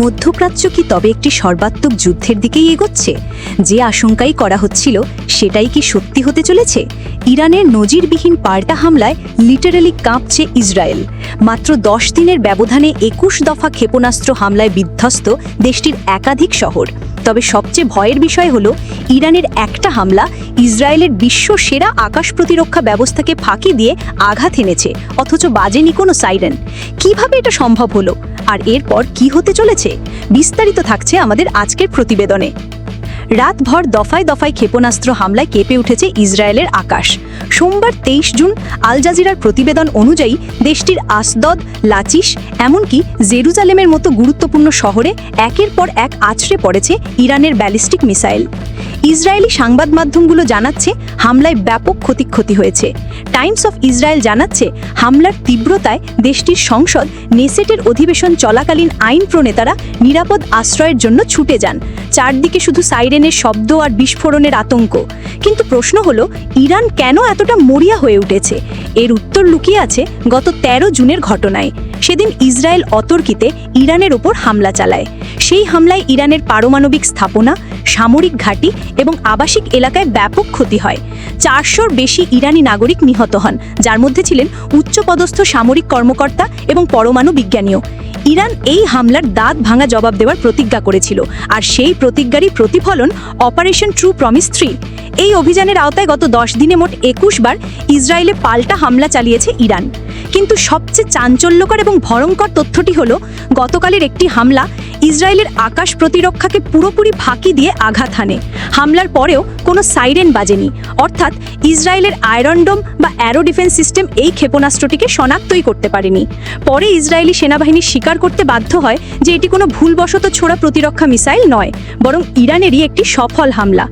মধ্যপ্রাচ্য কি তবে একটি সর্বাত্মক যুদ্ধের দিকেই এগোচ্ছে? যে আশঙ্কাই করা হচ্ছিল, সেটাই কি সত্যি হতে চলেছে? ইরানের নজিরবিহীন পাল্টা হামলায় লিটারালি কাঁপছে ইসরায়েল। মাত্র দশ দিনের ব্যবধানে একুশ দফা ক্ষেপণাস্ত্র হামলায় বিধ্বস্ত দেশটির একাধিক শহর। তবে সবচেয়ে ভয়ের বিষয় হলো, ইরানের একটা হামলা ইসরায়েলের বিশ্ব সেরা আকাশ প্রতিরক্ষা ব্যবস্থাকে ফাঁকি দিয়ে আঘাত এনেছে, অথচ বাজেনি কোনো সাইরেন। কীভাবে এটা সম্ভব হলো? আর এরপর কি হতে চলেছে? বিস্তারিত থাকছে আমাদের আজকের প্রতিবেদনে। রাতভর দফায় দফায় ক্ষেপণাস্ত্র হামলায় কেঁপে উঠেছে ইসরায়েলের আকাশ। সোমবার তেইশ জুন আল জাজিরার প্রতিবেদন অনুযায়ী দেশটির আসদদ, লাচিস, এমনকি জেরুজালেমের মতো গুরুত্বপূর্ণ শহরে একের পর এক আছড়ে পড়েছে ইরানের ব্যালিস্টিক মিসাইল। ইসরায়েলি সংবাদ মাধ্যমগুলো জানাচ্ছে হামলায় ব্যাপক ক্ষতিক্ষতি হয়েছে। টাইমস অফ ইসরায়েল জানাচ্ছে হামলার তীব্রতায় দেশটির সংসদ নেসেটের অধিবেশন চলাকালীন আইন প্রণেতারা নিরাপদ আশ্রয়ের জন্য ছুটে যান। চারদিকে শুধু সাইরেনের শব্দ আর বিস্ফোরণের আতঙ্ক। কিন্তু প্রশ্ন হলো, ইরান কেন এতটা মরিয়া হয়ে উঠেছে? এর উত্তর লুকিয়ে আছে গত ১৩ জুনের ঘটনায়। সেদিন ইসরায়েল অতর্কিতে ইরানের ওপর হামলা চালায়। সেই হামলায় ইরানের পারমাণবিক স্থাপনা সামরিক ঘাঁটি এবং আবাসিক এলাকায় ব্যাপক ক্ষতি হয়। চারশোর বেশি ইরানি নাগরিক নিহত হন, যার মধ্যে ছিলেন উচ্চপদস্থ সামরিক কর্মকর্তা এবং পরমাণু বিজ্ঞানীও। ইরান এই হামলার দাঁত ভাঙা জবাব দেওয়ার প্রতিজ্ঞা করেছিল, আর সেই প্রতিজ্ঞারই প্রতিফলন অপারেশন ট্রু প্রমিস থ্রি। এই অভিযানের আওতায় গত দশ দিনে মোট একুশ বার ইসরায়েলে পাল্টা হামলা চালিয়েছে ইরান। কিন্তু সবচেয়ে চাঞ্চল্যকর এবং ভয়ঙ্কর তথ্যটি হল, গতকালের একটি হামলা ইসরায়েলের আকাশ প্রতিরক্ষাকে পুরোপুরি ফাঁকি দিয়ে আঘাত হানে। হামলার পরেও কোনো সাইরেন বাজেনি। অর্থাৎ ইসরায়েলের আয়রনডোম বা অ্যারো ডিফেন্স সিস্টেম এই ক্ষেপণাস্ত্রটিকে শনাক্তই করতে পারেনি। পরে ইসরায়েলি সেনাবাহিনী স্বীকার করতে বাধ্য হয় যে এটি কোনো ভুলবশত ছোড়া প্রতিরক্ষা মিসাইল নয়, বরং ইরানেরই একটি সফল হামলা।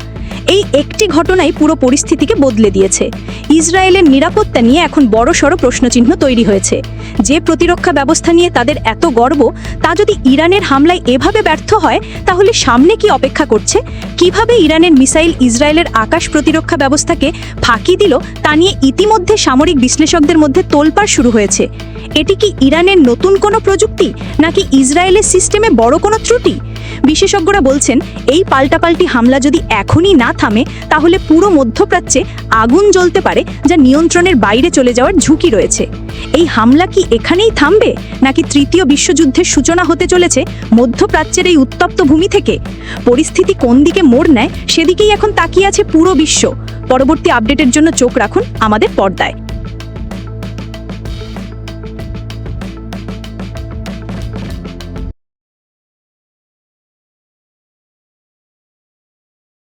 এই একটি ঘটনাই পুরো পরিস্থিতিকে বদলে দিয়েছে। ইসরায়েলের নিরাপত্তা নিয়ে এখন বড়সড় প্রশ্নচিহ্ন তৈরি হয়েছে। যে প্রতিরক্ষা ব্যবস্থা নিয়ে তাদের এত গর্ব, তা যদি ইরানের হামলায় এভাবে ব্যর্থ হয়, তাহলে সামনে কি অপেক্ষা করছে? কীভাবে ইরানের মিসাইল ইসরায়েলের আকাশ প্রতিরক্ষা ব্যবস্থাকে ফাঁকি দিল, তা নিয়ে ইতিমধ্যে সামরিক বিশ্লেষকদের মধ্যে তোলপাড় শুরু হয়েছে। এটি কি ইরানের নতুন কোনো প্রযুক্তি, নাকি ইসরায়েলের সিস্টেমে বড় কোনো ত্রুটি? বিশেষজ্ঞরা বলছেন, এই পাল্টাপাল্টি হামলা যদি এখনই না থামে, তাহলে পুরো মধ্যপ্রাচ্যে আগুন জ্বলতে পারে যা নিয়ন্ত্রণের বাইরে চলে যাওয়ার ঝুঁকি রয়েছে। এই হামলা কি এখানেই থামবে, নাকি তৃতীয় বিশ্বযুদ্ধের সূচনা হতে চলেছে মধ্যপ্রাচ্যের এই উত্তপ্ত ভূমি থেকে? পরিস্থিতি কোন দিকে মোড় নেয়, সেদিকেই এখন তাকিয়ে আছে পুরো বিশ্ব। পরবর্তী আপডেটের জন্য চোখ রাখুন আমাদের পর্দায়।